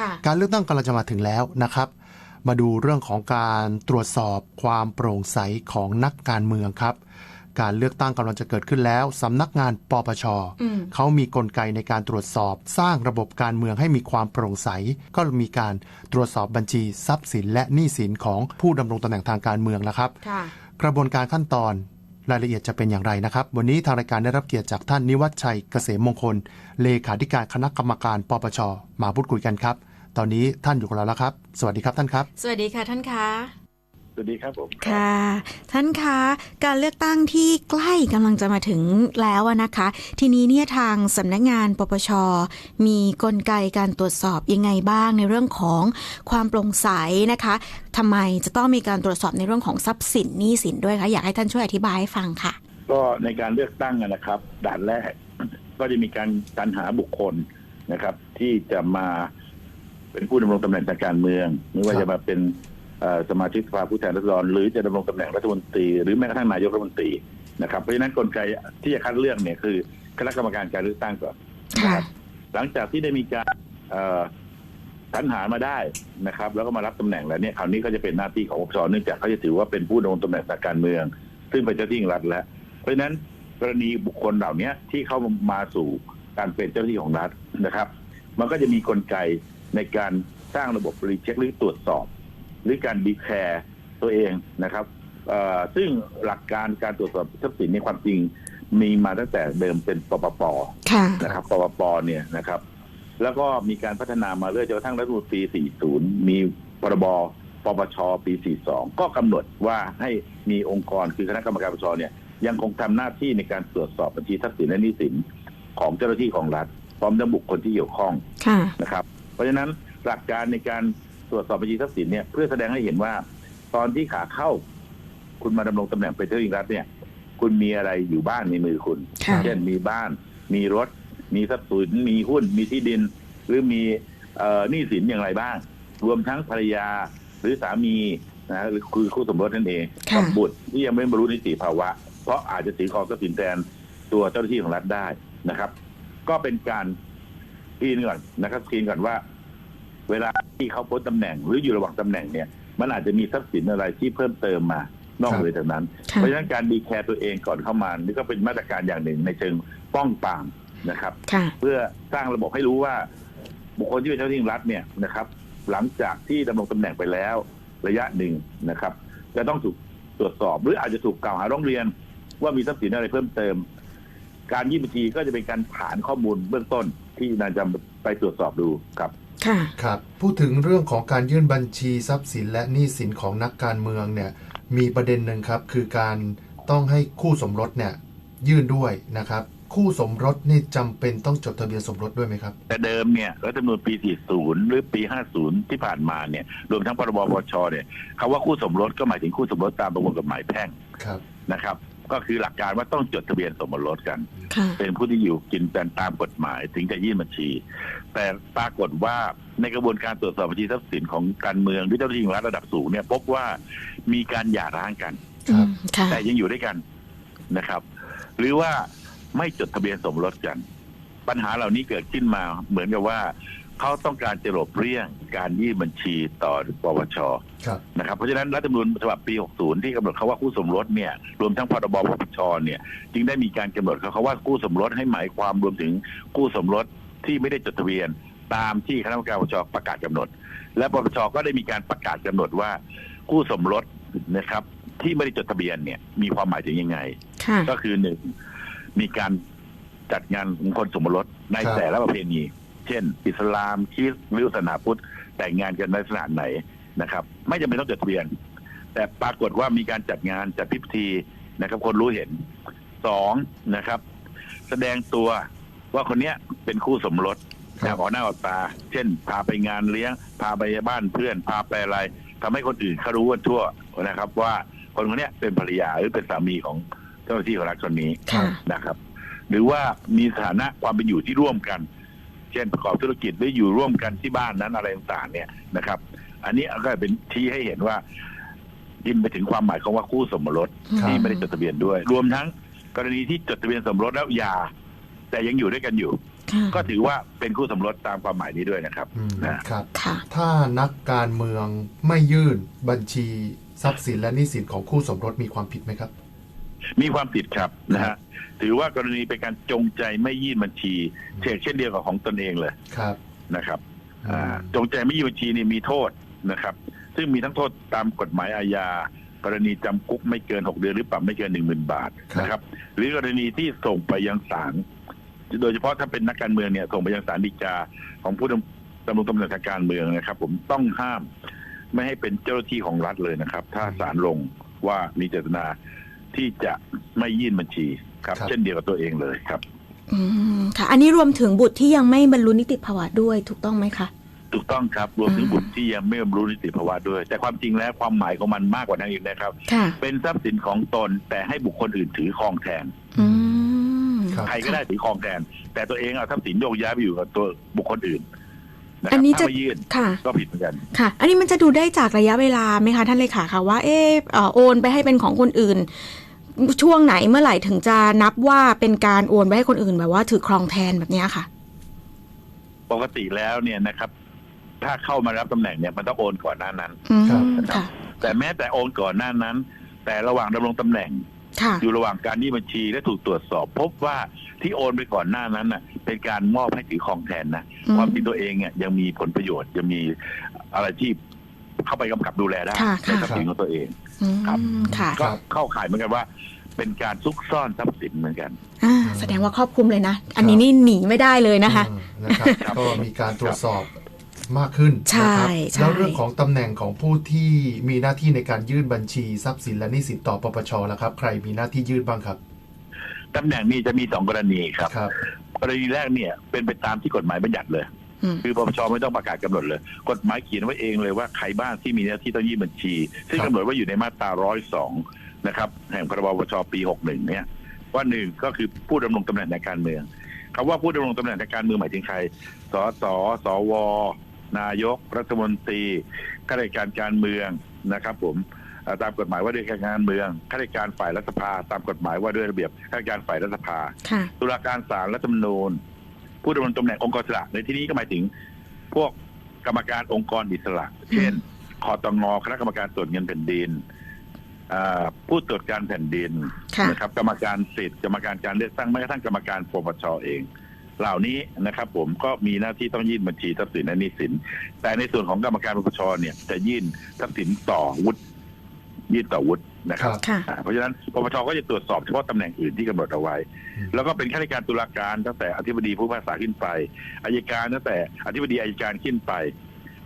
ค่ะการเลือกตั้งกำลังจะมาถึงแล้วนะครับ มาดูเรื่องของการตรวจสอบความโปร่งใสของนักการเมืองครับ การเลือกตั้งกำลังจะเกิดขึ้นแล้วสำนักงานปปชอืมเขามีกลไกในการตรวจสอบสร้างระบบการเมืองให้มีความโปร่งใส ก็มีการตรวจสอบบัญชีทรัพย์สินและหนี้สินของผู้ดำรงตำแหน่งทางการเมืองนะครับค่ะกระบวนการขั้นตอน รายละเอียดจะเป็นอย่างไรนะครับ วันนี้ทางรายการได้รับเกียรติจากท่านนิวัฒชัยเกษมมงคล เลขาธิการคณะกรรมการปปชมาพูดคุยกันครับ ตอนนี้ท่านอยู่กับเราแล้วครับ สวัสดีครับท่านครับ สวัสดีค่ะท่านคะ สวัสดีครับผมค่ะ ท่านคะ การเลือกตั้งที่ใกล้กำลังจะมาถึงแล้วอะนะคะ ทีนี้เนี่ยทางสำนักงานปปช มีกลไกการตรวจสอบยังไงบ้างในเรื่องของความโปร่งใสนะคะทำไมจะต้องมีการตรวจสอบในเรื่องของทรัพย์สินหนี้สินด้วยคะอยากให้ท่านช่วยอธิบายให้ฟังค่ะ ก็ในการเลือกตั้งนะครับ ด่านแรก ก็จะมีการสรรหาบุคคลนะครับ ที่จะมาเป็นผู้ดำรงตำแหน่งทางการเมืองไม่ว่าครับจะมาเป็นเอ่อ สมาชิกสภาผู้แทนราษฎรหรือจะดำรงตำแหน่งรัฐมนตรีหรือแม้กระทั่งนายกรัฐมนตรีนะครับเพราะฉะนั้นกลไกที่จะคัดเลือกเนี่ยคือคณะกรรมการการเลือกตั้งก่อนหลังจากที่ได้มีการสรรหามาได้นะครับ แล้วก็มารับตำแหน่งแล้วเนี่ยคราวนี้ก็จะเป็นหน้าที่ของปปชเนื่องจากเขาจะถือว่าเป็นผู้ดำรงตำแหน่งทางการเมือง ซึ่งเป็นเจ้าหน้าที่ของรัฐแล้ว เพราะฉะนั้นกรณีบุคคลเหล่านี้ที่เข้ามาสู่การเป็นเจ้าหน้าที่ของรัฐนะครับ มันก็จะมีกลไกในการสร้างระบบรีเช็คหรือตรวจสอบ หรือการดีแคร์ตัวเองนะครับเอ่อซึ่งหลักการการตรวจสอบทรัพย์สินในความจริงมีมาตั้งแต่เดิมเป็นปปปค่ะนะครับปปปเนี่ยนะครับ แล้วก็มีการพัฒนามาเรื่อยจนกระทั่งรัฐธรรมนูญปี40 มีพรบปปชปี 42 ก็กำหนดว่าให้มีองค์กรคือคณะกรรมการปปชเนี่ยยังคงทำหน้าที่ในการตรวจสอบบัญชีทรัพย์สินและหนี้สินของเจ้าหน้าที่ของรัฐ พร้อมทั้งบุคคลที่เกี่ยวข้องค่ะนะครับ เพราะฉะนั้นหลักการในการ ตรวจสอบบัญชีทรัพย์สินเนี่ยเพื่อแสดงให้เห็นว่า ตอนที่ขาเข้า คุณมาดำรงตำแหน่งเป็นเจ้าหน้าที่รัฐเนี่ย คุณมีอะไรอยู่บ้างในมือคุณค่ะเช่นมีบ้าน มีรถ มีทรัพย์สินมีหุ้น มีที่ดิน หรือมีเอ่อหนี้สินอย่างไรบ้าง รวมทั้งภรรยาหรือสามีนะหรือคือคู่สมรสนั่นเองค่ะกับุตรที่ยังไม่บรรลุนิติภาวะ เพราะอาจจะถือครองทรัพย์สินแทนตัวเจ้าหน้าที่ของรัฐได้นะครับ ก็เป็นการสกรีนก่อนนะครับสกรีนก่อนว่าเวลา ที่เขาพ้นตำแหน่งหรืออยู่ระหว่างตำแหน่งเนี่ยมันอาจจะมีทรัพย์สินอะไรที่เพิ่มเติมมานอกครับเหนือจากนั้นค่ะเพราะฉะนั้นการดีแคร์ตัวเองก่อนเข้ามานี่ก็เป็นมาตรการอย่างหนึ่งในเชิงป้องปรามนะครับค่ะเพื่อสร้างระบบให้รู้ว่า บุคคลที่เป็นเจ้าหน้าที่รัฐเนี่ยนะครับ หลังจากที่ดำรงตำแหน่งไปแล้ว ระยะหนึ่งนะครับ จะต้องถูกตรวจสอบ หรืออาจจะถูกกล่าวหาร้องเรียน ว่ามีทรัพย์สินอะไรเพิ่มเติม การยื่นบัญชีก็จะเป็นการฐานข้อมูลเบื้องต้นที่นายจะไปตรวจสอบดูครับ ค่ะครับพูดถึงเรื่องของการยื่นบัญชีทรัพย์สินและหนี้สินของนักการเมืองเนี่ยมีประเด็นหนึ่งครับ คือการต้องให้คู่สมรสเนี่ยยื่นด้วยนะครับ คู่สมรสนี่จำเป็นต้องจดทะเบียนสมรสด้วยไหมครับ แต่เดิมเนี่ยรัฐธรรมนูญปี 40 หรือปี 50 ที่ผ่านมาเนี่ยรวมทั้งพรบปชเนี่ยคำว่าคู่สมรสก็หมายถึงคู่สมรสตามประมวลกฎหมายแพ่งครับนะครับ ก็คือหลักการว่าต้องจดทะเบียนสมรสกันค่ะเป็นผู้ที่อยู่กินกันตามกฎหมายถึงจะยื่นบัญชี แต่ปรากฏว่าในกระบวนการตรวจสอบบัญชีทรัพย์สินของการเมืองหรือเจ้าหน้าที่ของรัฐระดับสูงเนี่ยพบว่ามีการหย่าร้างกันครับอืมค่ะแต่ยังอยู่ด้วยกันนะครับ หรือว่าไม่จดทะเบียนสมรสกัน ปัญหาเหล่านี้เกิดขึ้นมาเหมือนกับว่า เขาต้องการจะหลบเลี่ยงการยื่นบัญชีต่อปปชครับนะครับ เพราะฉะนั้นรัฐธรรมนูญฉบับปี 60 ที่กำหนดเขาว่าคู่สมรสเนี่ยรวมทั้งพรบปปชเนี่ยจึงได้มีการกำหนดเขาว่าคู่สมรสให้หมายความรวมถึงคู่สมรสที่ไม่ได้จดทะเบียนตามที่คณะกรรมการปปชประกาศกำหนด และปปชก็ได้มีการประกาศกำหนดว่าคู่สมรสนะครับที่ไม่ได้จดทะเบียนเนี่ยมีความหมายถึงยังไงค่ะก็คือหนึ่งมีการจัดงานมงคลสมรสในครับแต่ละประเพณี เช่น อิสลามคริสต์หรือศาสนาพุทธแต่งงานกันในลักษณะไหนนะครับ ไม่จำเป็นต้องจดทะเบียน แต่ปรากฏว่ามีการจัดงานจัดพิธีนะครับ คนรู้เห็นสองนะครับ แสดงตัวว่าคนเนี้ยเป็นคู่สมรสครับอย่างออกหน้าออกตา เช่น พาไปงานเลี้ยง พาไปบ้านเพื่อน พาไปอะไรทำให้คนอื่นเขารู้กันทั่วนะครับ ว่าคนคนเนี้ยเป็นภรรยาหรือเป็นสามีของเจ้าหน้าที่ของรัฐคนนี้ค่ะนะครับ หรือว่ามีสถานะความเป็นอยู่ที่ร่วมกัน เช่นประกอบธุรกิจหรืออยู่ร่วมกันที่บ้านนั้นอะไรต่างๆเนี่ยนะครับ อันนี้ก็เป็นที่ให้เห็นว่ายินไปถึงความหมายของว่าคู่สมรสครับที่ไม่ได้จดทะเบียนด้วย รวมทั้งกรณีที่จดทะเบียนสมรสแล้วหย่าแต่ยังอยู่ด้วยกันอยู่ค่ะก็ถือว่าเป็นคู่สมรสตามความหมายนี้ด้วยนะครับอืมนะครับค่ะถ้านักการเมืองไม่ยื่นบัญชีทรัพย์สินและหนี้สินของคู่สมรสมีความผิดไหมครับ มีความผิดครับนะฮะ ถือว่ากรณีเป็นการจงใจไม่ยื่นบัญชีเช่นเช่นเดียวกับของตนเองเลยครับ นะครับอืมอ่าจงใจไม่ยื่นบัญชีนี่มีโทษนะครับ ซึ่งมีทั้งโทษตามกฎหมายอาญากรณีจำคุกไม่เกิน 6 เดือนหรือปรับไม่เกิน 1 0,000 บาทนะครับ หรือกรณีที่ส่งไปยังศาลโดยเฉพาะถ้าเป็นนักการเมืองเนี่ยส่งไปยังศาลฎีกาของผู้ดำดำรงตำแหน่งทางการเมืองนะครับ ผมต้องห้าม ไม่ให้เป็นเจ้าหน้าที่ของรัฐเลยนะครับ ถ้าศาลลงว่ามีเจตนาที่จะไม่ยื่นบัญชี ครับ ครับ เช่นเดียวกับตัวเองเลยครับ อืมค่ะ อันนี้รวมถึงบุตรที่ยังไม่บรรลุนิติภาวะด้วยถูกต้องไหมคะ ถูกต้องครับ รวมถึงอ่าบุตรที่ยังไม่บรรลุนิติภาวะด้วย แต่ความจริงแล้วความหมายของมันมากกว่านั้นอีกนะครับ ค่ะ เป็นทรัพย์สินของตนแต่ให้บุคคลอื่นถือครองแทน อืมครับ ใครก็ได้ถือครองแทน แต่ตัวเองเอาทรัพย์สินโยกย้ายไปอยู่กับตัวบุคคลอื่นนะคอัรันบนี้จะถ้าไม่ยื่นค่ะ ก็ผิดเหมือนกัน ค่ะ อันนี้มันจะดูได้จากระยะเวลาไหมคะท่านเลขาคะว่า เออเอ่อโอนไปให้เป็นของคนอื่น ช่วงไหนเมื่อไหร่ถึงจะนับว่าเป็นการโอนไปให้คนอื่นแบบว่าถือครองแทนแบบเนี้ยค่ะ ปกติแล้วเนี่ยนะครับ ถ้าเข้ามารับตำแหน่งเนี่ยมันต้องโอนก่อนหน้านั้นอืมครับค่ะแต่แม้แต่โอนก่อนหน้านั้น แต่ระหว่างดำรงตำแหน่งค่ะอยู่ระหว่างการยื่นบัญชีและถูกตรวจสอบ พบว่าที่โอนไปก่อนหน้านั้นน่ะ เป็นการมอบให้ถือครองแทนนะอืมความจริงตัวเองเนี่ยยังมีผลประโยชน์ยังมีอะไรที่เข้าไปกำกับดูแลได้ค่ะในทรัพย์สินของตัวเอง อืมครับ ค่ะก็เข้าข่ายเหมือนกันว่า เป็นการซุกซ่อนทรัพย์สินเหมือนกัน อ่าแสดงว่าครอบคลุมเลยนะ อันนี้นี่หนีไม่ได้เลยนะคะ อืมนะครับครับก็มีการตรวจสอบมากขึ้นใช่นะครับใช่ แล้วเรื่องของตำแหน่งของผู้ที่มีหน้าที่ในการยื่นบัญชีทรัพย์สินและหนี้สินต่อปปชแล้วครับ ใครมีหน้าที่ยื่นบ้างครับตำแหน่งนี้จะมีสองกรณีครับ ครับ กรณีแรกเนี่ยเป็นไปตามที่กฎหมายบัญญัติเลยอืม คือปปชไม่ต้องประกาศกำหนดเลย กฎหมายเขียนไว้เองเลยว่าใครบ้างที่มีหน้าที่ต้องยื่นบัญชี ซึ่งครับกำหนดไว่าอยู่ในมาตราร้อยสองนะครับแห่งพรบปปชปีหกหนึ่งเนี่ยว่าหนึ่งก็คือผู้ดำรงตำแหน่งในการเมืองคำว่าผู้ดำรงตำแหน่งในการเมืองหมายถึงใครสสสว นายก รัฐมนตรีข้าราชการการเมืองนะครับ ผมเอ่อตามกฎหมายว่าด้วยการงานเมืองข้าราชการฝ่ายรัฐสภา ตามกฎหมายว่าด้วยระเบียบข้าราชการฝ่ายรัฐสภาค่ะตุลาการศาลรัฐธรรมนูญ ผู้ดำรงตำแหน่งองค์กรอิสระในที่นี้ก็หมายถึง พวกกรรมการองค์กรอิสระ เช่นคอตงคณะกรรมการตรวจเงินแผ่นดินอ่าผู้ตรวจการแผ่นดินค่ะนะครับ กรรมการสิทธิ์กรรมการการเลือกตั้งแม้กระทั่งกรรมการปปชเอง เหล่านี้นะครับ ผมก็มีหน้าที่ต้องยื่นบัญชีทรัพย์สินและหนี้สิน แต่ในส่วนของกรรมการปปชเนี่ยจะยื่นทรัพย์สินต่อวุฒิ ยื่นต่อวุฒินะครับครับค่ะอ่าเพราะฉะนั้นปปชก็จะตรวจสอบเฉพาะตำแหน่งอื่นที่กำหนดเอาไว้อืมแล้วก็เป็นข้าราชการตุลาการตั้งแต่อธิบดีผู้พิพากษาขึ้นไปอายการตั้งแต่อธิบดีอายการขึ้นไป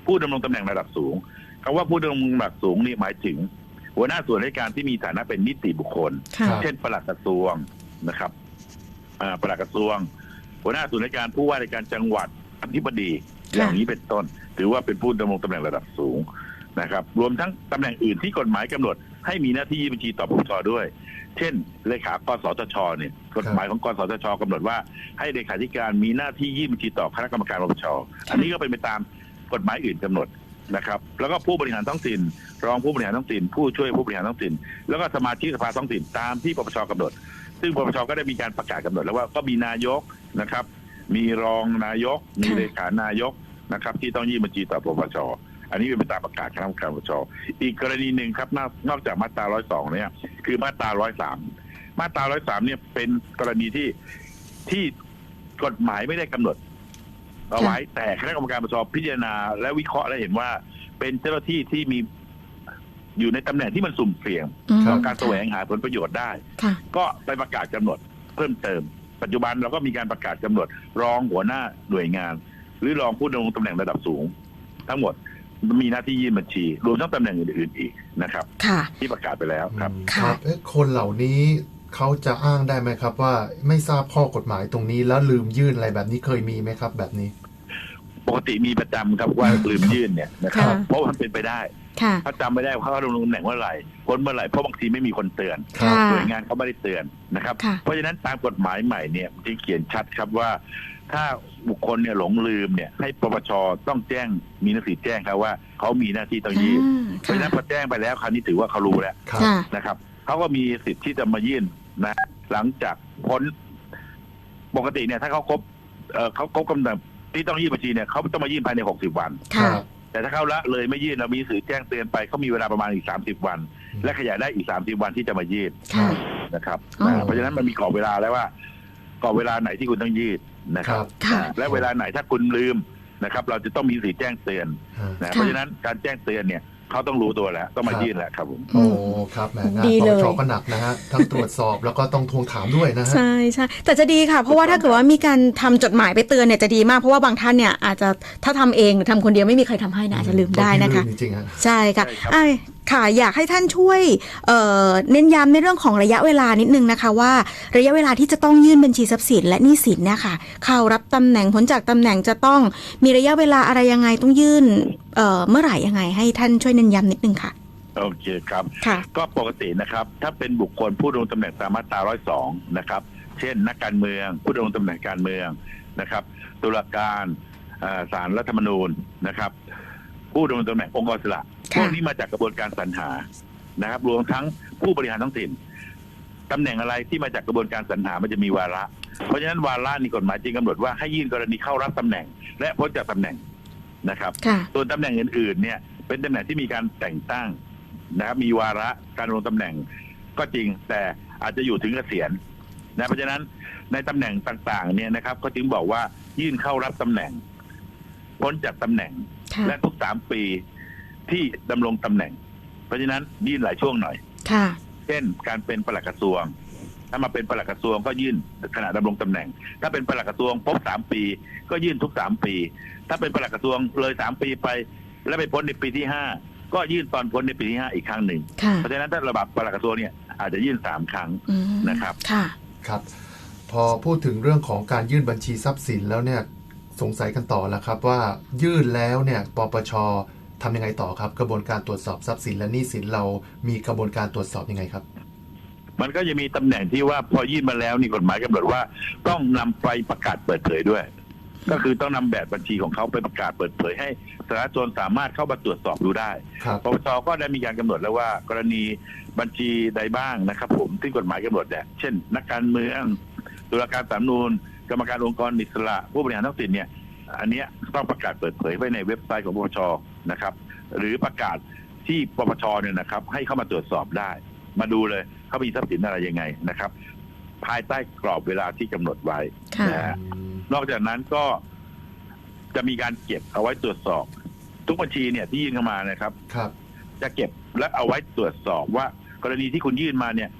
ผู้ดำรงตำแหน่งระดับสูงคำว่าผู้ดำรงระดับสูงนี่หมายถึง หัวหน้าส่วนราชการที่มีฐานะเป็นนิติบุคคลค่ะครับเช่นปลัดกระทรวงนะครับอ่าปลัดกระทรวง หัวหน้าส่วนราชการผู้ว่าราชการจังหวัดอธิบดีค่ะอย่างนี้เป็นต้น ถือว่าเป็นผู้ดำรงตำแหน่งระดับสูง นะครับ รวมทั้งตำแหน่งอื่นที่กฎหมายกำหนด ให้มีหน้าที่ยื่นบัญชีต่อปปชด้วย เช่น เลขากสทชเนี่ยกฎหมายของกสทชกำหนดว่า ให้เลขาธิการมีหน้าที่ยื่นบัญชีต่อคณะกรรมการปปชอันนี้ก็เป็นไปตามกฎหมายอื่นกำหนดนะครับ แล้วก็ผู้บริหารท้องถิ่น รองผู้บริหารท้องถิ่น ผู้ช่วยผู้บริหารท้องถิ่น แล้วก็สมาชิกสภาท้องถิ่นตามที่ปปชกำหนด ซึ่งปปชก็ได้มีการประกาศกำหนด แล้วว่าก็มีนายกนะครับ มีรองนายก มีค่ะเลขานายกนะครับ ที่ต้องยื่นบัญชีต่อปปช อันนี้เป็นไปตามประกาศคณะกรรมการปปชอีกกรณีหนึ่งครับนอกนอกจากมาตรา 102 เนี่ย คือมาตรา 103 มาตรา 103 เนี่ยเป็นกรณีที่ที่กฎหมายไม่ได้กำหนดเอาไว้แต่คณะกรรมการปปชพิจารณา และวิเคราะห์และเห็นว่า เป็นเจ้าหน้าที่ที่มีอยู่ในตำแหน่งที่มันสุ่มเสี่ยงอืมต่อการแสวงหาผลประโยชน์ได้ค่ะก็ไปประกาศกำหนดเพิ่มเติม ปัจจุบันเราก็มีการประกาศกำหนดรองหัวหน้าหน่วยงาน หรือรองผู้ดำรงตำแหน่งระดับสูง ทั้งหมด มีหน้าที่ยื่นบัญชี รวมทั้งตำแหน่งอื่นๆอีกนะครับ ค่ะ ที่ประกาศไปแล้วครับอืมค่ะ เอ๊ะคนเหล่านี้เขาจะอ้างได้ไหมครับ ว่าไม่ทราบข้อกฎหมายตรงนี้แล้วลืมยื่นอะไรแบบนี้เคยมีไหมครับ แบบนี้ ปกติมีประจำครับว่าลืมยื่นเนี่ยนะครับ ค่ะ เพราะมันเป็นไปได้ ค่ะ ถ้าจำไม่ได้ว่าเขาดำรงตำแหน่งเมื่อไหร่พ้นเมื่อไหร่เพราะบางทีไม่มีคนเตือนครับค่ะ หน่วยงานเขาไม่ได้เตือนนะครับ ค่ะเพราะฉะนั้นตามกฎหมายใหม่เนี่ยที่เขียนชัดครับว่า ถ้าบุคคลเนี่ยหลงลืมเนี่ยให้ปปชต้องแจ้งมีหนังสือแจ้งครับว่าเขามีหน้าที่ต้องยื่นอ่าเพราะฉะนั้นพอแจ้งไปแล้วคราวนี้ถือว่าเขารู้แล้วครับค่ะนะครับเขาก็มีสิทธิ์ที่จะมายื่นนะ หลังจากพ้นปกติเนี่ยถ้าเขาครบเอ่อเขาเขากำหนดที่ต้องยื่นบัญชีเนี่ยเขาต้องมายื่นภายใน60วันค่ะแต่ถ้าเขาละเลยไม่ยื่นเรามีหนังสือแจ้งเตือนไปเขามีเวลาประมาณอีก30วัน และขยายได้อีก30วันที่จะมายื่นค่ะนะครับอ๋อนะเพราะฉะนั้นมันมีกรอบเวลาแล้วว่ากรอบเวลาไหนที่คุณต้องยื่น นะครับ ค่ะอ่าและเวลาไหนถ้าคุณลืมนะครับ เราจะต้องมีหนังสือแจ้งเตือนฮะนะเพราะฉะนั้นการแจ้งเตือนเนี่ยเขาต้องรู้ตัวแล้วต้องมายื่นแล้วครับผมโอ้ครับแหมงานดีปเลปย ชก็หนักนะฮะทั้งตรวจสอบแล้วก็ต้องทวงถามด้วยนะฮะ ใช่ใช่แต่จะดีค่ะ เพราะว่าถ้าเกิดว่ามีการทำจดหมายไปเตือนเนี่ยจะดีมากเพราะว่าบางท่านเนี่ยอาจจะถ้าทำเองหรือทำคนเดียวไม่มีใครทำให้นะอาจจะลืมได้นะคะ บางทีลืมจริงๆฮะ ใช่ค่ะใช่ครับไอ้ ค่ะอยากให้ท่านช่วยเเน้นย้ำในเรื่องของระยะเวลานิดนึงนะคะ ว่าระยะเวลาที่จะต้องยื่นบัญชีทรัพย์สินและหนี้สินเนี่ยค่ะเข้ารับตำแหน่งผลจากตำแหน่งจะต้องมีระยะเวลาอะไรยังไงต้องยื่นเเมื่อไหร่ยังไง ให้ท่านช่วยเน้นย้ำนิดนึงค่ะโอเคครับค่ะก็ปกตินะครับ ถ้าเป็นบุคคลผู้ดำรงตำแหน่งตามมาตรา 102 นะครับ เช่น นักการเมือง ผู้ดำรงตำแหน่งการเมืองนะครับ ตุลาการอ่าศาลรัฐธรรมนูญนะครับ ผู้ดำรงตำแหน่งองค์กรอิสระค่ะพวกนี้มาจากกระบวนการสรรหานะครับ รวมทั้งผู้บริหารท้องถิ่นตำแหน่งอะไรที่มาจากกระบวนการสรรหามันจะมีวาระ เพราะฉะนั้นวาระนี่กฎหมายจริงกำหนดว่าให้ยื่นกรณีเข้ารับตำแหน่ง และพ้นจากตำแหน่งนะครับค่ะส่วนตำแหน่งอื่นๆ เนี่ย เป็นตำแหน่งที่มีการแต่งตั้งนะครับมีวาระการลงตำแหน่งก็จริงแต่อาจจะอยู่ถึงเกษียณนะเพราะฉะนั้นในตำแหน่งต่างๆ เนี่ยนะครับ ก็จึงบอกว่ายื่นเข้ารับตำแหน่งพ้นจากตำแหน่งค่ะ และทุกสามปีที่ดำรงตำแหน่ง เพราะฉะนั้นยื่นหลายช่วงหน่อยค่ะ เช่น การเป็นปลัดกระทรวง ถ้ามาเป็นปลัดกระทรวงก็ยื่นขณะดำรงตำแหน่ง ถ้าเป็นปลัดกระทรวงครบสามปี ก็ยื่นทุกสามปี ถ้าเป็นปลัดกระทรวงเลยสามปีไป แล้วไปพ้นในปีที่ห้าก็ยื่นตอนพ้นในปีที่ห้าอีกครั้งหนึ่งค่ะเพราะฉะนั้นถ้าระบับปลัดกระทรวงเนี่ยอาจจะยื่นสามครั้งอืมนะครับค่ะครับ พอพูดถึงเรื่องของการยื่นบัญชีทรัพย์สินแล้วเนี่ย สงสัยกันต่อแล้วครับว่ายื่นแล้วเนี่ยปปชทำยังไงต่อครับ กระบวนการตรวจสอบทรัพย์สินและหนี้สินเรามีกระบวนการตรวจสอบยังไงครับ มันก็จะมีตำแหน่งที่ว่าพอยื่นมาแล้วนี่กฎหมายกำหนดว่า ต้องนำไปประกาศเปิดเผยด้วย ก็คือต้องนำแบบบัญชีของเขาไปประกาศเปิดเผย ให้สาธารณชนสามารถเข้ามาตรวจสอบดูได้ครับปปชก็ได้มีการกำหนดแล้วว่า กรณีบัญชีใดบ้างนะครับ ผมที่กฎหมายกำหนดเนี่ยเช่น นักการเมืองตุลาการสามนูน กรรมการองค์กรอิสระผู้บริหารท้องถิ่นเนี่ยอันเนี้ยต้องประกาศเปิดเผยไว้ในเว็บไซต์ของปปชนะครับ หรือประกาศที่ปปชเนี่ยนะครับ ให้เข้ามาตรวจสอบได้ มาดูเลยเขามีทรัพย์สินอะไรยังไงนะครับ ภายใต้กรอบเวลาที่กำหนดไว้ค่ะนะฮะนอกจากนั้นก็จะมีการเก็บเอาไว้ตรวจสอบ ทุกบัญชีเนี่ยที่ยื่นเข้ามานะครับครับ จะเก็บและเอาไว้ตรวจสอบว่ากรณีที่คุณยื่นมาเนี่ย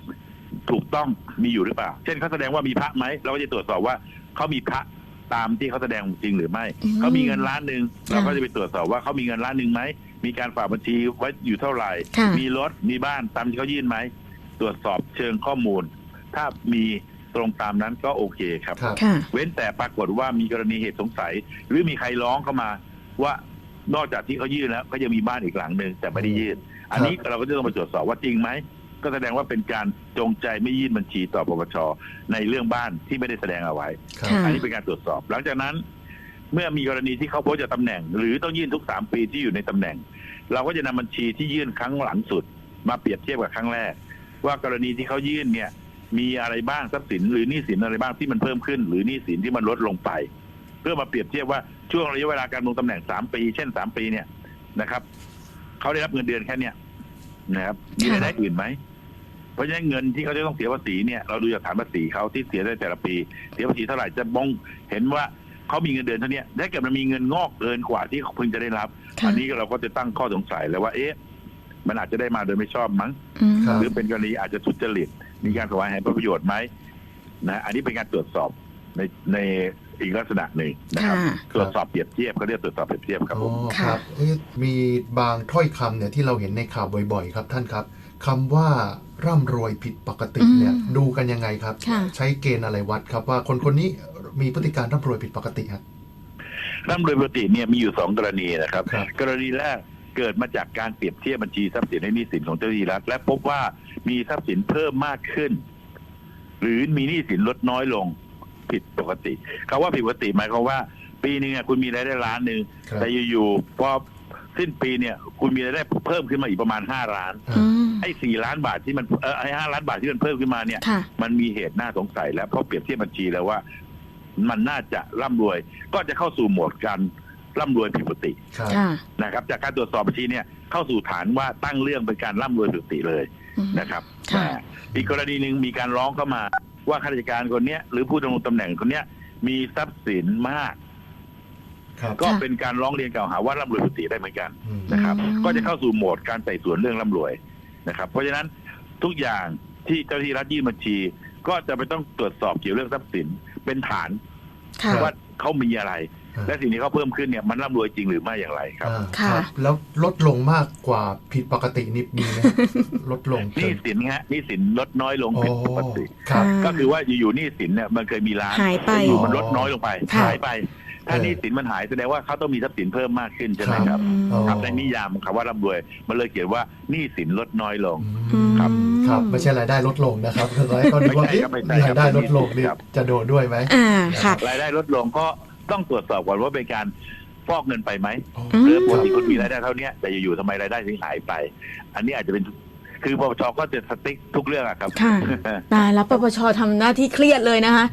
ถูกต้องมีอยู่หรือเปล่า เช่นเขาแสดงว่ามีพระไหมเราก็จะตรวจสอบว่าเขามีพระตามที่เขาแสดงจริงหรือไม่อืมเขามีเงินล้านหนึ่งค่ะเราก็จะไปตรวจสอบว่าเขามีเงินล้านหนึ่งไหม มีการฝากบัญชีไว้อยู่เท่าไหร่ค่ะมีรถ มีบ้านตามที่เขายื่นไหม ตรวจสอบเชิงข้อมูล ถ้ามีตรงตามนั้นก็โอเคครับครับค่ะเว้นแต่ปรากฏว่ามีกรณีเหตุสงสัย หรือมีใครร้องเข้ามาว่านอกจากที่เขายื่นแล้วก็ยังมีบ้านอีกหลังหนึ่งแต่ไม่ได้ยื่น อันนี้เราก็จะต้องไปตรวจสอบว่าจริงไหม ก็แสดงว่าเป็นการจงใจไม่ยื่นบัญชีต่อปปชในเรื่องบ้านที่ไม่ได้แสดงเอาไว้ ครับค่ะอันนี้เป็นการตรวจสอบ หลังจากนั้น เมื่อมีกรณีที่เขาพ้นจากตำแหน่ง หรือต้องยื่นทุกสามปีที่อยู่ในตำแหน่ง เราก็จะนำบัญชีที่ยื่นครั้งหลังสุด มาเปรียบเทียบกับครั้งแรก ว่ากรณีที่เขายื่นเนี่ย มีอะไรบ้างทรัพย์สิน หรือหนี้สินอะไรบ้างที่มันเพิ่มขึ้น หรือหนี้สินที่มันลดลงไป เพื่อมาเปรียบเทียบว่าช่วงระยะเวลาการดำรงตำแหน่งสามปี เช่นสามปีเนี่ยนะครับเขาได้รับเงินเดือนแค่เนี้ย นะครับมีรายได้อื่นไหมเพราะฉะนั้นเงินที่เขาจะต้องเสียภาษีเนี่ยเราดูจากฐานภาษีเขาที่เสียได้แต่ละปี เสียภาษีเท่าไหร่จะมองเห็นว่าเขามีเงินเดือนเท่าเนี้ยถ้าเกิดมันมีเงินงอกเกินกว่าที่เขาพึงจะได้รับค่ะอันนี้เราก็จะตั้งข้อสงสัยแล้วว่า เอ๊ะ มันอาจจะได้มาโดยไม่ชอบมั้งอืมครับหรือเป็นกรณีอาจจะทุจริต มีการถวายให้ผลประโยชน์ไหมนะ อันนี้เป็นการตรวจสอบในใน อีกลักษณะหนึ่งนะครับค่ะตรวจสอบเปรียบเทียบเขาเรียกตรวจสอบเปรียบเทียบครับอ๋ผอมคค่ะรับเอ๊ะมีบางถ้อยคำเนี่ยที่เราเห็นในข่าวบ่อยๆ ครับท่านครับคำว่าร่ำรวยผิดปกติเนี่ยอืมดูกันยังไงครับ ค่ะ ใช้เกณฑ์อะไรวัดครับว่าคนคนนี้มีพฤติการร่ำรวยผิดปกติครับ ร่ำรวยปกติเนี่ยมีอยู่สองกรณีนะครับ ครับ กรณีแรกเกิดมาจากการเปรียบเทียบบัญชีทรัพย์สินและหนี้สินของเจ้าหน้าที่รัฐ และพบว่ามีทรัพย์สินเพิ่มมากขึ้น หรือมีหนี้สินลดน้อยลง ผิดปกติคำว่าผิดปกติหมายความว่า ปีหนึงอะคุณมีรายได้ล้านหนึ่งครับ แต่อยู่ๆพอสิ้นปีเนี่ย คุณมีรายได้เพิ่มขึ้นมาอีกประมาณห้าล้านอืม ไอ้สี่ล้านบาทที่มันเออไอ้ห้าล้านบาทที่มันเพิ่มขึ้นมาเนี่ย ค่ะ มันมีเหตุน่าสงสัยแล้วเพราะเปรียบเทียบบัญชีแล้วว่า มันน่าจะร่ำรวย ก็จะเข้าสู่โหมดการร่ำรวยผิดปกติครับ ค่ะนะครับ จากการตรวจสอบบัญชีเนี่ยเข้าสู่ฐานว่าตั้งเรื่องเป็นการร่ำรวยผิดปกติเลยอืม นะครับค่ะ แต่อีกกรณีหนึ่งมีการร้องเข้ามา ว่าข้าราชการคนเนี้ยหรือผู้ดำรงตำแหน่งคนเนี้ยมีทรัพย์สินมาก ครับ ก็ค่ะเป็นการร้องเรียนกล่าวหาว่าร่ำรวยผิดปกติได้เหมือนกันอืม นะครับ อืม ก็จะเข้าสู่โหมดการไต่สวนเรื่องร่ำรวยนะครับ เพราะฉะนั้นทุกอย่างที่เจ้าหน้าที่รัฐยื่นบัญชี ก็จะไปต้องตรวจสอบเกี่ยวเรื่องทรัพย์สินเป็นฐาน ค่ะ ว่าเขามีอะไรอ่า และสิ่งที่เขาเพิ่มขึ้นเนี่ยมันร่ำรวยจริงหรือไม่อย่างไรครับอ่าค่ะรับแล้วลดลงมากกว่าผิดปกตินิดมีไหมลดลงหนี้สินฮะหนี้สินลดน้อยลงโอ้ผิดปกติครับก็คือว่าอยู่ๆหนี้สินเนี่ยมันเคยมีล้านหายไปอยู่ๆมันลดน้อยลงไปค่ะหายไปถ้าเออหนี้สินมันหายแสดงว่าเขาต้องมีทรัพย์สินเพิ่มมากขึ้นใช่ไหมครับอ๋อครับในนิยามคำว่าร่ำรวย มันเลยเขียนว่าหนี้สินลดน้อยลงอืมครับ ครับไม่ใช่รายได้ลดลงนะครับคือตอนแรกก็นึกว่าไม่ใช่เอ๊ะครับไม่ใช่มีรายได้ครับลดลงนี่ครับจะโดนด้วยไหมอ่าค่ะรายได้ลดลงก็ ต้องตรวจสอบก่อนว่าเป็นการฟอกเงินไปไหมอืมหรือปกติคุณมีรายได้เท่าเนี้ยแต่อยู่ๆทำไมรายได้ถึงหายไป อันนี้อาจจะเป็น คือปปชก็จะสติ๊กทุกเรื่องอะครับค่ะตายแล้วปปชทำหน้าที่เครียดเลยนะคะ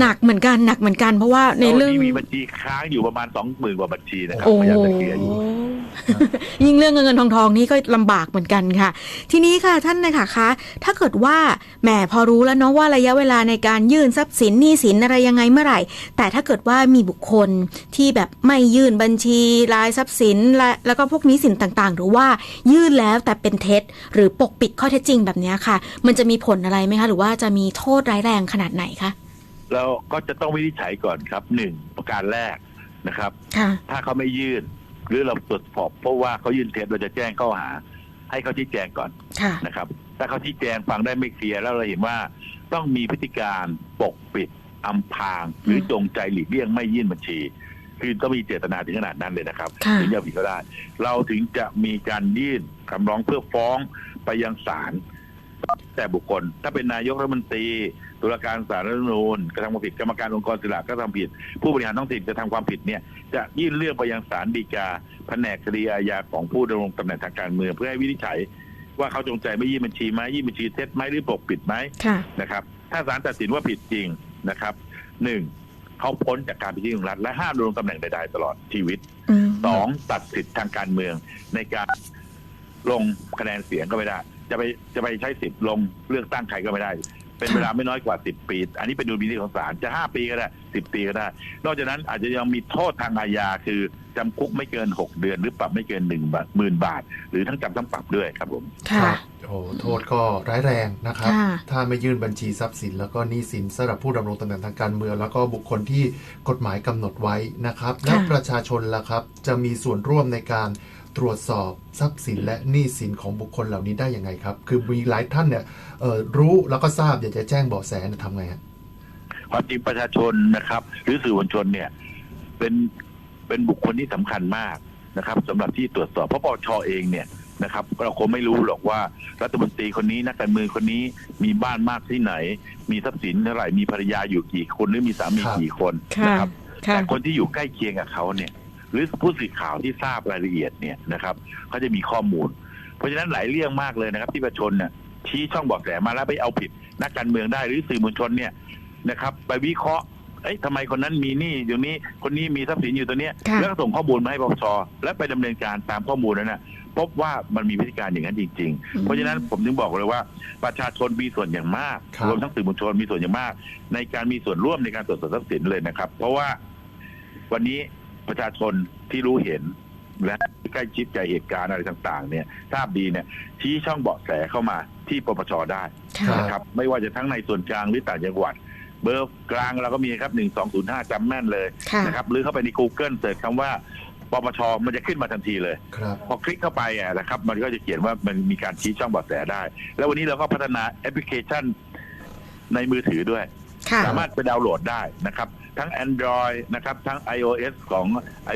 หนักเหมือนกันหนักเหมือนกันหนักเหมือนกันเพราะว่าในเรื่องตนนี้มีบัญชีค้างอยู่ประมาณสองหมื่นกว่าบัญชีนะครับโอ้พยายามโหจะเคลียร์อยู่ยิ่งเรื่องเงินเงินทองทองนี่ก็ลำบากเหมือนกันค่ะ ทีนี้ค่ะท่านนะคะคะ ถ้าเกิดว่าแหมพอรู้แล้วเนาะว่าระยะเวลาในการยื่นทรัพย์สินหนี้สินอะไรยังไงเมื่อไหร่ แต่ถ้าเกิดว่ามีบุคคลที่แบบไม่ยื่นบัญชีรายทรัพย์สินและแล้วก็พวกหนี้สินต่างๆ หรือว่ายื่นแล้วแต่เป็นเท็จหรือปกปิดข้อเท็จจริงแบบเนี้ยค่ะ มันจะมีผลอะไรไหมคะ หรือว่าจะมีโทษร้ายแรงขนาดไหนคะเราก็จะต้องวินิจฉัยก่อนครับหนึ่งประการแรกนะครับค่ะถ้าเขาไม่ยื่น หรือเราตรวจสอบเพราะว่าเขายื่นเท็จเราจะแจ้งข้อหา ให้เขาชี้แจงก่อนค่ะนะครับ ถ้าเขาชี้แจงฟังได้ไม่เคลียร์แล้วเราเห็นว่าต้องมีพฤติการปกปิดอำพรางหรือจงใจหลีกเลี่ยงไม่ยื่นบัญชี คือต้องมีเจตนาถึงขนาดนั้นเลยนะครับค่ะถึงจะผิดก็ได้ เราถึงจะมีการยื่นคำร้องเพื่อฟ้อง ไปยังศาลแต่บุคคล ถ้าเป็นนายกรัฐมนตรีตุลาการศาลรัฐธรรมนูญกระทำความผิดกรรมการองค์กรอิสระก็ทำผิด ผู้บริหารท้องถิ่นจะทำความผิดเนี่ยจะยื่นเรื่องไปยังศาลฎีกาแผนกคดีอาญาของผู้ดำรงตำแหน่งทางการเมืองเพื่อให้วินิจฉัย ว่าเขาจงใจไม่ยื่นบัญชีไหมยื่นบัญชีเท็จไหมหรือปกปิดไหมค่ะนะครับ ถ้าศาลตัดสินว่าผิดจริงนะครับหนึ่งเขาพ้นจากการเป็นที่ของรัฐและห้ามดำรงตำแหน่งใดๆตลอดชีวิตอืมสองตัดสิทธิ์ทางการเมืองในการ ลงคะแนนเสียงก็ไม่ได้ จะไปจะไปใช้สิทธิ์ลงเลือกตั้งใครก็ไม่ได้ เป็นเวลาไม่น้อยกว่าสิบปี อันนี้เป็นดุลพินิจของศาลจะห้าปีก็ได้สิบปีก็ได้ นอกจากนั้นอาจจะยังมีโทษทางอาญาคือจำคุกไม่เกินหกเดือน หรือปรับไม่เกินหนึ่งบาทหมื่นบาท หรือทั้งจำทั้งปรับด้วยครับผมค่ะรับโอ้โทษก็ร้ายแรงนะครับ ค่ะ ถ้าไม่ยื่นบัญชีทรัพย์สิน แล้วก็หนี้สินสำหรับผู้ดำรงตำแหน่งทางการเมือง แล้วก็บุคคลที่กฎหมายกำหนดไว้นะครับ และประชาชนล่ะครับ จะมีส่วนร่วมในการ ตรวจสอบทรัพย์สินและหนี้สินของบุคคลเหล่านี้ได้ยังไงครับ คือมีหลายท่านเนี่ยเอ่อรู้แล้วก็ทราบอยากจะแจ้งเบาะแสเนี่ยทำไงฮะความจริงประชาชนนะครับ หรือสื่อมวลชนเนี่ย เป็นเป็นบุคคลที่สำคัญมากนะครับสำหรับที่ตรวจสอบเพราะปปชเองเนี่ยนะครับเราคงไม่รู้หรอกว่ารัฐมนตรีคนนี้นักการเมืองคนนี้มีบ้านมากที่ไหน มีทรัพย์สินเท่าไหร่มีภรรยาอยู่กี่คนหรือมีสามีครับกี่คนค่ะนะครับค่ะแต่คนที่อยู่ใกล้เคียงกับเขาเนี่ย หรือผู้สื่อข่าวที่ทราบรายละเอียดเนี่ยนะครับเขาจะมีข้อมูล เพราะฉะนั้นหลายเรื่องมากเลยนะครับ ที่ประชาชนเนี่ยชี้ช่องเบอกแสมาแล้วไปเอาผิดนักการเมืองได้หรือสื่อมวลชนเนี่ยนะครับ ไปวิเคราะห์เอ้ยทำไมคนนั้นมีหนี้อยู่นี้คนนี้มีทรัพย์สินอยู่ตัวเนี้ยค่ะแล้วก็ส่งข้อมูลมาให้ปปชและไปดำเนินการตามข้อมูลนั้นนะพบว่ามันมีพฤติการอย่างนั้นจริง ๆ เพราะฉะนั้นผมถึงบอกเลยว่าประชาชนมีส่วนอย่างมากครับรวมทั้งสื่อมวลชนมีส่วนอย่างมาก ในการมีส่วนร่วมในการตรวจสอบทรัพย์สินเลยนะครับ เพราะว่าวันนี้ ประชาชนที่รู้เห็น และใกล้ชิดกับเหตุการณ์อะไรต่างๆ เนี่ยทราบดีเนี่ยชี้ช่องเบาะแสเข้ามาที่ปปชได้ค่ะนะครับไม่ว่าจะทั้งในส่วนกลางหรือต่างจังหวัด เบอร์กลางเราก็มีครับหนึ่งสองศูนย์ห้าจำแม่นเลยค่ะนะครับหรือเข้าไปใน Google เสิร์ชคำว่าปปชมันจะขึ้นมาทันทีเลยครับพอคลิกเข้าไปอะนะครับ มันก็จะเขียนว่ามันมีการชี้ช่องเบาะแสได้ แล้ววันนี้เราก็พัฒนาแอปพลิเคชันในมือถือด้วยค่ะสามารถไปดาวน์โหลดได้นะครับ ทั้ง Android นะครับทั้ง iOS ของ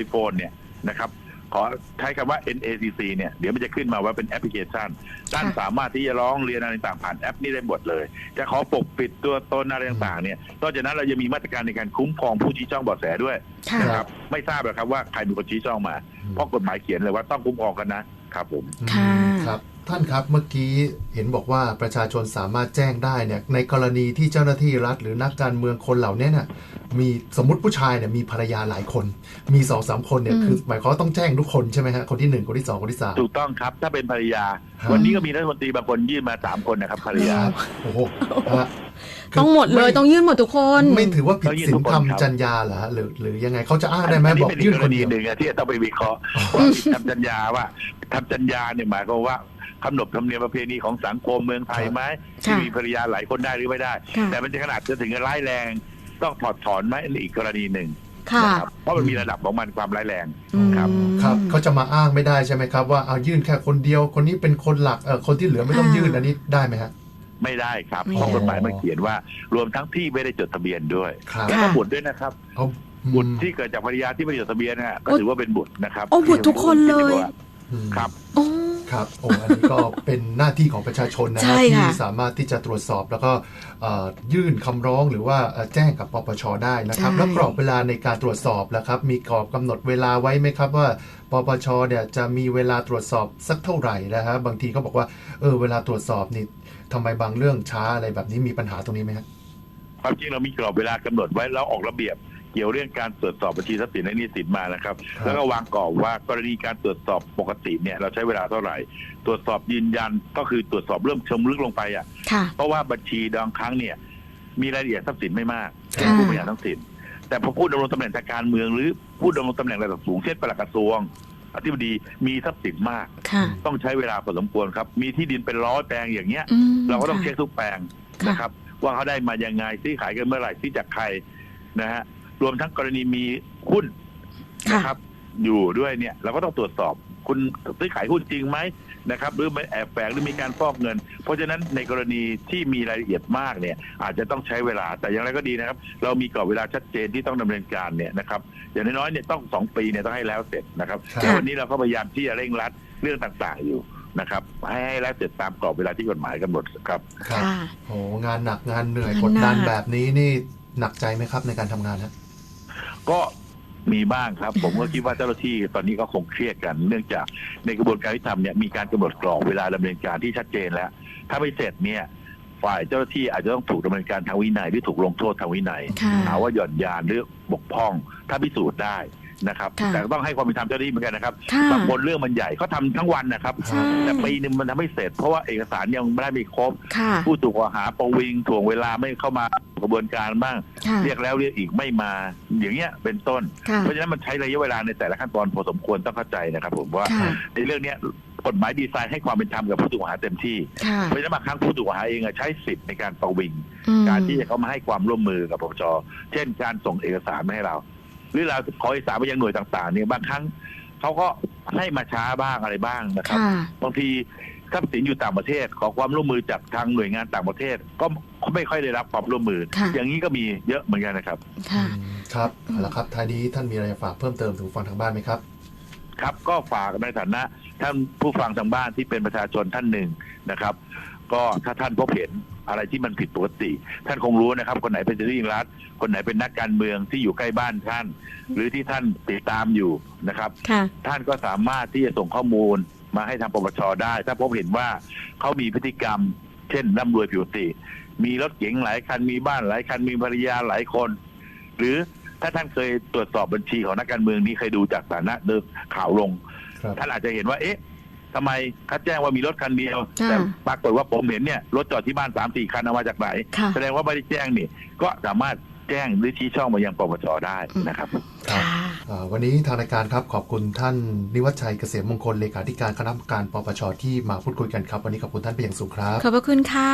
iPhone เนี่ยนะครับขอใช้คำว่า NACC เนี่ยเดี๋ยวมันจะขึ้นมาว่าเป็นแอปพลิเคชันท่านสามารถที่จะร้องเรียนอะไรต่างๆผ่านแอปนี้ได้หมดเลย จะขอปกปิดตัวตนอะไรต่างๆเนี่ยนอกจากนั้นเราจะมีมาตรการในการคุ้มครองผู้ชี้ช่องเบาะแสด้วยค่ะนะครับไม่ทราบหรอกครับว่าใครเป็นคนชี้ช่องมา เพราะกฎหมายเขียนเลยว่าต้องคุ้มครองกันนะครับผมค่ะครับ ท่านครับเมื่อกี้เห็นบอกว่าประชาชนสามารถแจ้งได้เนี่ยในกรณีที่เจ้าหน้าที่รัฐ หรือนักการเมืองคนเหล่านี้เนี่ยมีสมมติผู้ชายเนี่ยมีภรรยาหลายคน มีสองสามคนเนี่ยอืมคือหมายความว่าต้องแจ้งทุกคนใช่ไหมฮะคนที่หนึ่งคนที่สองคนที่สามถูกต้องครับ ถ้าเป็นภรรยาครับวันนี้ก็มีรัฐมนตรีบางคนยื่นมาสามคนนะครับภรรยาครับโอ้โหฮะคืต้องหมดเลยต้องยื่นหมดทุกคน ไม่ถือว่าผิดต้องยื่นศีทุลกคนธรรมครับจรรยาเหรอฮะหรือหรือยังไงเขาจะอ้างได้ไหมบอกเป็นยื่นกครนณีเดียวหนึ่งอะที่จะต้องไปวิเคราะห์ว่าผิดทำจัญญาว่าทำจัญญาเนี่ยหมายความว่า ขนบธรรมเนียมประเพณีของสังคมเมืองไทยไหมที่ค่ะมีภรรยาหลายคนได้หรือไม่ได้ค่ะแต่มันจะขนาดจะถึงกับร้ายแรง ต้องถอดถอนไหมอันนี้อีกกรณีหนึ่งค่ะนะครับเพราะมันมีระดับของมันความร้ายแรงอืมครับครับเขาจะมาอ้างไม่ได้ใช่ไหมครับว่าเอายื่นแค่คนเดียวคนนี้เป็นคนหลักเออคนที่เหลือไม่ต้องอ่ายื่นอันนี้ได้ไหมฮะไม่ได้ครับไม่เพราะได้กฎหมายมันเขียนว่า รวมทั้งที่ไม่ได้จดทะเบียนด้วยครับแล้วก็ค่ะบุตรด้วยนะครับเอาบุตรที่เกิดจากภรรยาที่ไม่ได้จดทะเบียนน่ะก็โอ้ถือว่าเป็นบุตรนะครับโอ้บุตรทุกคนเลยอืมครับโอ้ ครับโอ้อันนี้ก็เป็นหน้าที่ของประชาชนนะใช่ฮะค่ะที่สามารถที่จะตรวจสอบแล้วก็เอ่อยื่นคำร้องหรือว่าเอ่อแจ้งกับปปชได้นะครับใช่แล้วกรอบเวลาในการตรวจสอบแล้วครับ มีกรอบกำหนดเวลาไว้ไหมครับว่าปปชเนี่ยจะมีเวลาตรวจสอบสักเท่าไหร่นะฮะบางทีเขาบอกว่าเออเวลาตรวจสอบนี่ทำไมบางเรื่องช้าอะไรแบบนี้มีปัญหาตรงนี้ไหมฮะความจริงเรามีกรอบเวลากำหนดไว้แล้วออกระเบียบ เกี่ยวเรื่องการตรวจสอบบัญชีทรัพย์สินและหนี้สินมานะครับครับ แล้วก็วางกรอบว่ากรณีการตรวจสอบปกติเนี่ยเราใช้เวลาเท่าไหร่ ตรวจสอบยืนยันก็คือตรวจสอบเริ่มเชิงลึกลงไปอะค่ะเพราะว่าบัญชีบางครั้งเนี่ย มีรายละเอียดทรัพย์สินไม่มากค่ะเป็นผู้บริหารทรัพย์สิน แต่พอผู้ดำรงตำแหน่งทางการเมืองหรือผู้ดำรงตำแหน่งระดับสูงเช่นปลัดกระทรวงอธิบดีมีทรัพย์สินมากค่ะต้องใช้เวลาพอสมควรครับ มีที่ดินเป็นร้อยแปลงอย่างเงี้ยอืมเราก็ต้องค่ะเช็คทุกแปลงค่ะนะครับ ว่าเขาได้มายังไงซื้อขายกันเมื่อไหร่ซื้อจากใครนะฮะ รวมทั้งกรณีมีหุ้นค่ะนะครับ อยู่ด้วยเนี่ยเราก็ต้องตรวจสอบคุณซื้อขายหุ้นจริงไหมนะครับ หรือไม่แอบแฝงหรือมีการฟอกเงิน เพราะฉะนั้นในกรณีที่มีรายละเอียดมากเนี่ย อาจจะต้องใช้เวลาแต่อย่างไรก็ดีนะครับ เรามีกรอบเวลาชัดเจนที่ต้องดำเนินการเนี่ยนะครับ อย่างน้อยๆเนี่ยต้องสองปีเนี่ยต้องให้แล้วเสร็จนะครับครับแต่วันนี้เราก็พยายามที่จะเร่งรัดเรื่องต่างๆอยู่นะครับ ให้ให้แล้วเสร็จตามกรอบเวลาที่กฎหมายกำหนดครับครับค่ะโอ้งานหนักงานเหนื่อยงานกดดันหนักแบบนี้นี่หนักใจไหมครับในการทำงานฮะ ก็มีบ้างครับ ผมก็คิดว่าเจ้าหน้าที่ตอนนี้ก็คงเครียดกัน เนื่องจากในกระบวนการยุติธรรมเนี่ยมีการกำหนดกรอบเวลาดำเนินการที่ชัดเจนแล้ว ถ้าไม่เสร็จเนี่ยฝ่ายเจ้าหน้าที่อาจจะต้องถูกดำเนินการทางวินัยหรือถูกลงโทษทางวินัยค่ะ หาว่าหย่อนยานหรือบกพร่อง ถ้าพิสูจน์ได้ นะครับค่ะแต่ก็ต้องให้ความเป็นธรรมเจ้าหน้าที่เหมือนกันนะครับค่ะบางคนเรื่องมันใหญ่เขาทำทั้งวันนะครับใช่แต่ปีหนึงมันทำไม่เสร็จ เพราะว่าเอกสารยังไม่ได้ไม่ครบค่ะผู้ถูกกล่าวหาประวิงถ่วงเวลาไม่เข้ามากระบวนการบ้างค่ะเรียกแล้วเรียกอีกไม่มา อย่างเงี้ยเป็นต้นค่ะเพราะฉะนั้นมันใช้ระยะเวลาในแต่ละขั้นตอนพอสมควรต้องเข้าใจนะครับ ผมว่าค่ะในเรื่องเนี้ยกฎหมายดีไซน์ให้ความเป็นธรรมกับผู้ถูกกล่าวหาเต็มที่ค่ะเพราะฉะนั้นบางครั้งผู้ถูกกล่าวหาเองอะใช้สิทธิ์ในการประวิงอืมการที่จะเขามาให้ความร่วมมือกับปปชเช่นการส่งเอกสารมาให้เรา หรือเราขอเอกสารไปยังหน่วยต่างๆเนี่ยบางครั้งเขาก็ให้มาช้าบ้างอะไรบ้างนะครับค่ะบางทีทรัพย์สินอยู่ต่างประเทศ ขอความร่วมมือจากทางหน่วยงานต่างประเทศ ก็ไม่ค่อยได้รับความร่วมมือค่ะอย่างนี้ก็มีเยอะเหมือนกันนะครับค่ะอืมครับเอาละครับท้ายนี้ท่านมีอะไรจะฝากเพิ่มเติมถึงฟังทางบ้านไหมครับ ครับก็ฝากในฐานะท่านผู้ฟังทางบ้านที่เป็นประชาชนท่านหนึ่งนะครับ ก็ถ้าท่านพบเห็น อะไรที่มันผิดปกติ ท่านคงรู้นะครับ คนไหนเป็นเจ้าหน้าที่รัฐ คนไหนเป็นนักการเมืองที่อยู่ใกล้บ้านท่าน หรือที่ท่านติดตามอยู่นะครับค่ะท่านก็สามารถที่จะส่งข้อมูลมาให้ทางปปชได้ ถ้าพบเห็นว่าเขามีพฤติกรรม เช่นร่ำรวยผิวติ มีรถเก๋งหลายคันมีบ้านหลายคันมีภรรยาหลายคน หรือถ้าท่านเคยตรวจสอบบัญชีของนักการเมืองนี้เคยดูจากสถานะเดิมข่าวลงครับท่านอาจจะเห็นว่าเอ๊ะ ทำไมเขาแจ้งว่ามีรถคันเดียวค่ะแต่ปรากฏว่าผมเห็นเนี่ยรถจอดที่บ้านสามสี่คันเอามาจากไหนค่ะแสดงว่าไม่ได้แจ้งนี่ก็สามารถแจ้งหรือชี้ช่องมายังปปชได้นะครับครับค่ะอ่าวันนี้ทางรายการครับขอบคุณท่านนิวัชชัยเกษมมงคลเลขาธิการคณะกรรมการปปชที่มาพูดคุยกันครับ วันนี้ขอบคุณท่านเป็นอย่างสูงครับ ขอบพระคุณค่ะ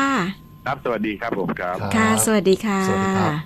ครับสวัสดีครับผมครับครับค่ะ สวัสดีค่ะ สวัสดีครับ